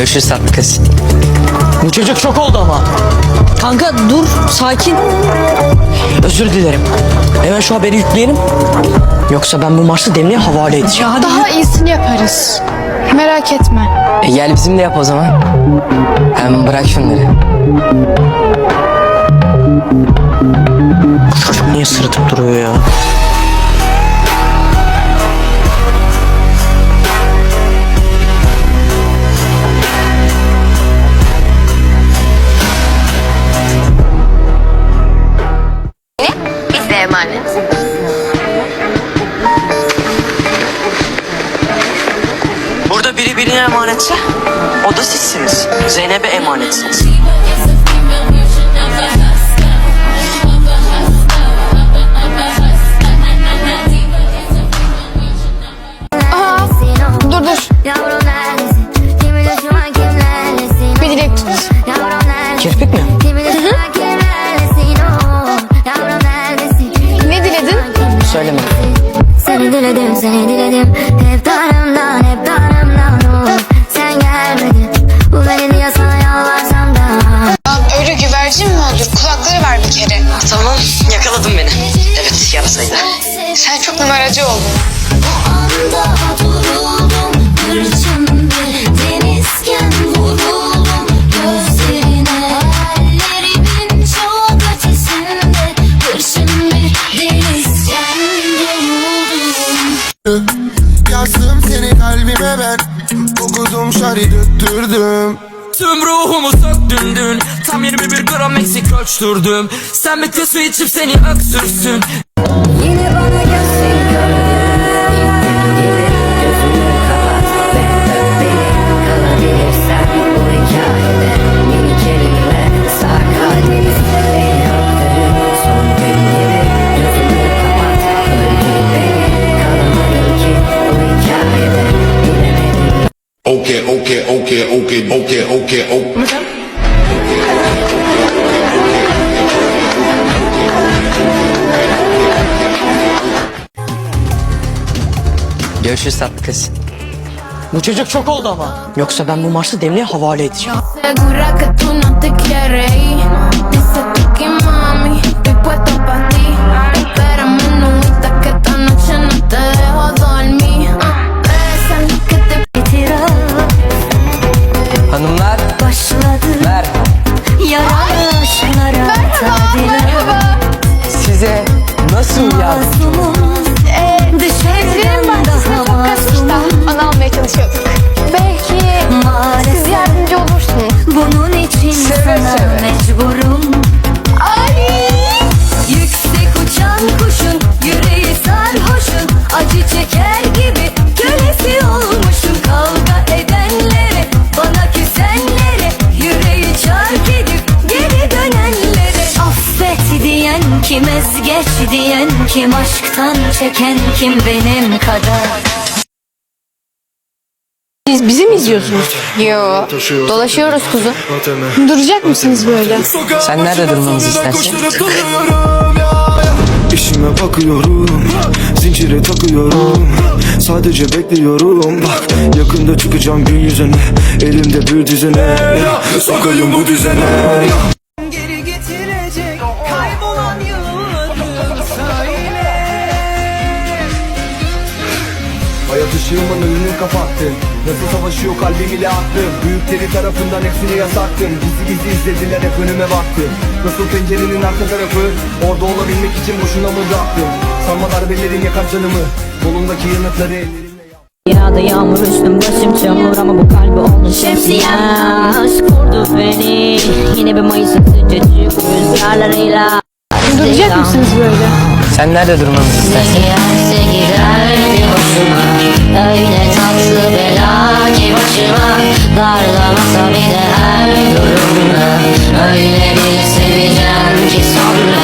Görüşürüz tatlı kız. Bu çocuk şok oldu ama. Kanka dur sakin. Özür dilerim. Hemen şu haberi yükleyelim. Yoksa ben bu Mars'ı Demli'ye havale edeceğim. Daha iyisini yaparız. Merak etme. E gel bizim de yap o zaman. Hem bırak şunları. Bu çocuk niye sırıtıp duruyor ya? Emanetsiniz. Dur dur. Bir dilek tut. Kirpik mi? Ne diledin? Söyleme. Seni diledim, seni diledim. Hep darımdan, hep darımdan. Yarasaydı. Sen çok numaracı oldun. anda duruldum Hırçındı. Denizken vuruldum Gözlerine. Ellerimin çok ötesinde Hırçın bir denizken vuruldum. Yazdım seni kalbime ben Okudum şari döktürdüm. Tüm ruhumu söktün dün Tam 21 gram eksik ölçtürdüm. Sen bir su içip seni öksürsün Okay, okay, okay, okay, okay, okay. Görüşürüz tatlı kız. Bu çocuk şok oldu ama. Yoksa ben bu Mars'ı Demli'ye havale edeceğim. Kim Aşktan çeken kim benim kadar Siz bizi mi izliyorsunuz? Yo. Dolaşıyoruz kuzu. Duracak mısınız böyle? Sen nerede durmamızı istersin? İşime bakıyorum Zincire takıyorum Sadece bekliyorum Bak yakında çıkacağım gün yüzüne Elimde bir düzene Sokayım bu düzene Hayat ışığımın önünü kapattın Nasıl savaşıyor kalbim ile aklım Büyükleri tarafından hepsini yasaktım Gizli gizli izlediler hep önüme baktım Nasıl pencerenin arka tarafı Orada olabilmek için boşuna mı bıraktım Sanma darbelerin yakar canımı. Kolumdaki yanıtları ellerimle Yağdı yağmur üstüm başım çamur ama bu kalbi oldu şemsiyem Aşk vurdu beni. Yine bir Mayıs sıcacık rüzgarlarıyla. Duracak mısınız böyle? Sen nerede durmamızı istersin? Yerse giderdi hoşuma Öyle tatlı bela ki başıma Darlamasa bile her durumda. Öyle bir seveceğim ki sonra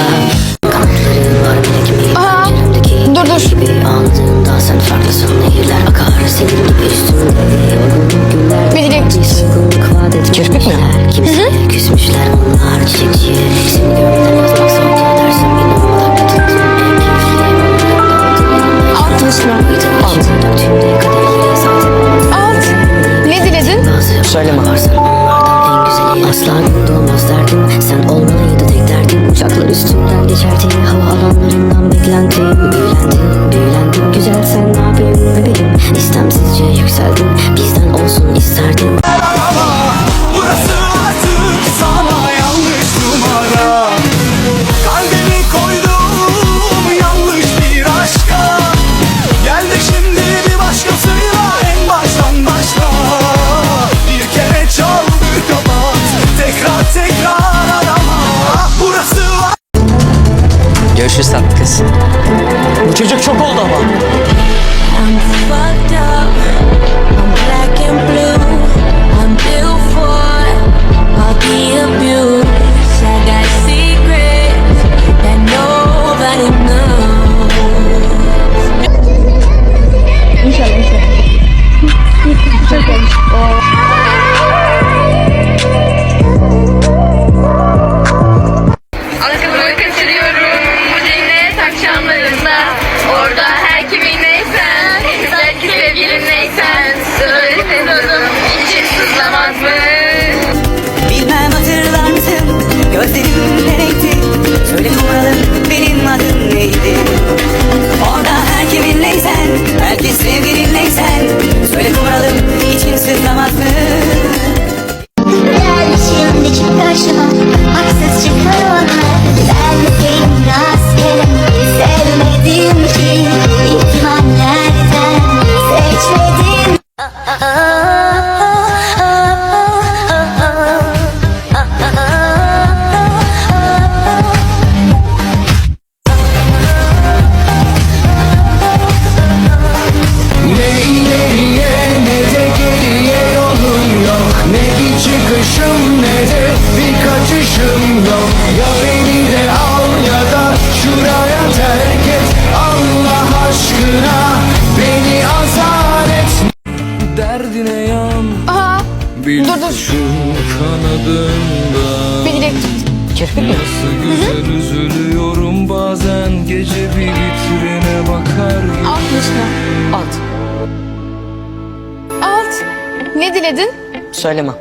Ne diledin? Söyleme.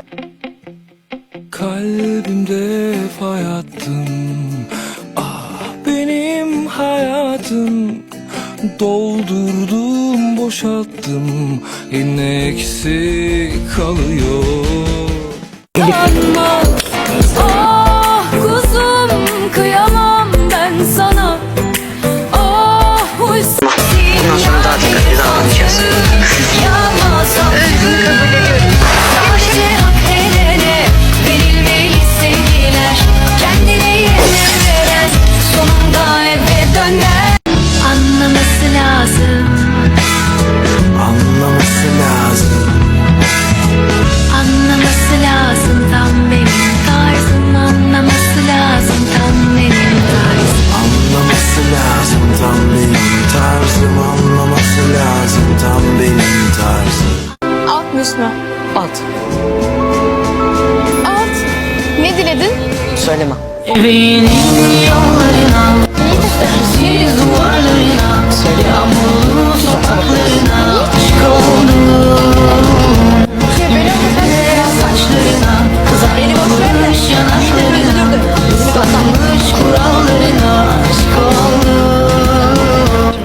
Kalbimde fayattım Ah benim hayatım. Doldurdum boşalttım. Yine eksik kalıyor. Anlat Evinin yollarına Sensiz duvarlarına Yağmurlu sokaklarına Aşk oldum Beyaz saçlarına Kızarmış yanaklarına Islanmış kurallarına Aşk oldum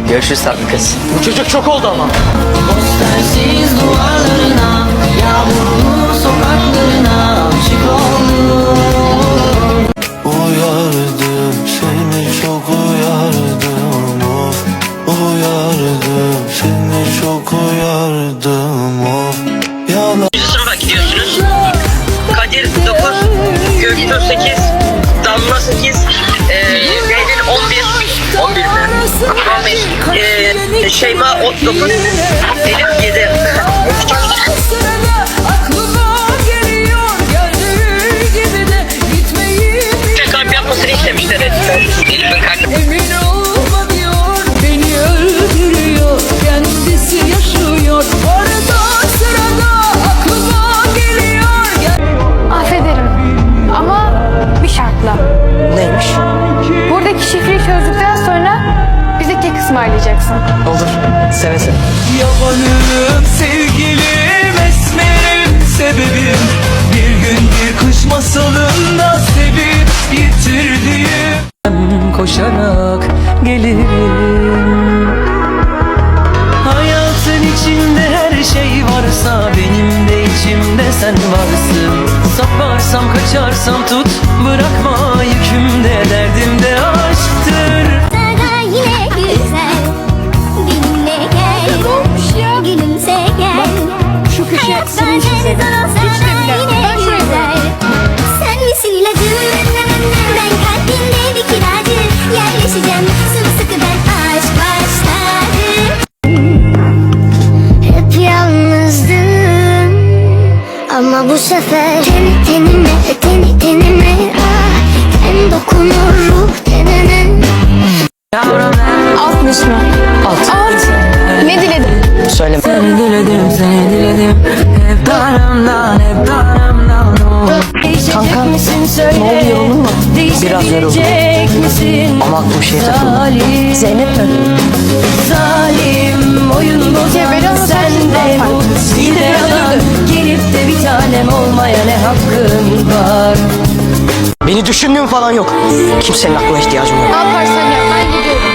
Görüşürüz tatlı kız. Bu çocuk çok oldu ama. Postersiz Şeyma Otdokuz Elif Gezer. Seve seve. Yabanım sevgilim esmerim. Sebebim Bir gün bir kış masalında sevip yitirdiğim. Ben koşarak gelirim. Hayatın içinde her şey varsa benim de içimde sen varsın. Saparsam kaçarsam tut bırakma yükümde. Derdimde sefer Ten tenime ten tenime ah Ten dokunur ruh tenine Altmış mı? Alt. Alt. Ne diledin? Söyleme. Seni diledim seni diledim Hep daramdan hep daramdan Kanka ne oldu yoruldun mu? Biraz yoruldum. misin? Ama aklım şeye takıldı. Zeynep mi? Tanem olmaya ne hakkın var Beni düşündüğün falan yok. Kimsenin aklına ihtiyacım yok. Ne yaparsan yap ben gidiyorum.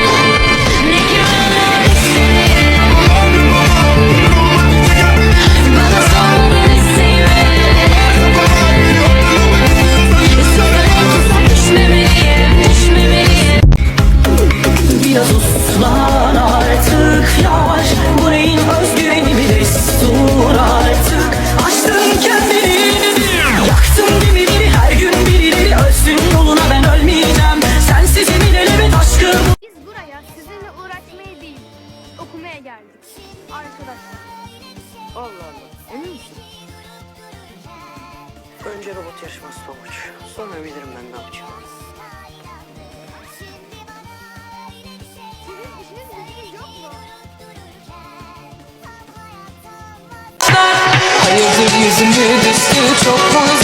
Yüzümü düştü çok mu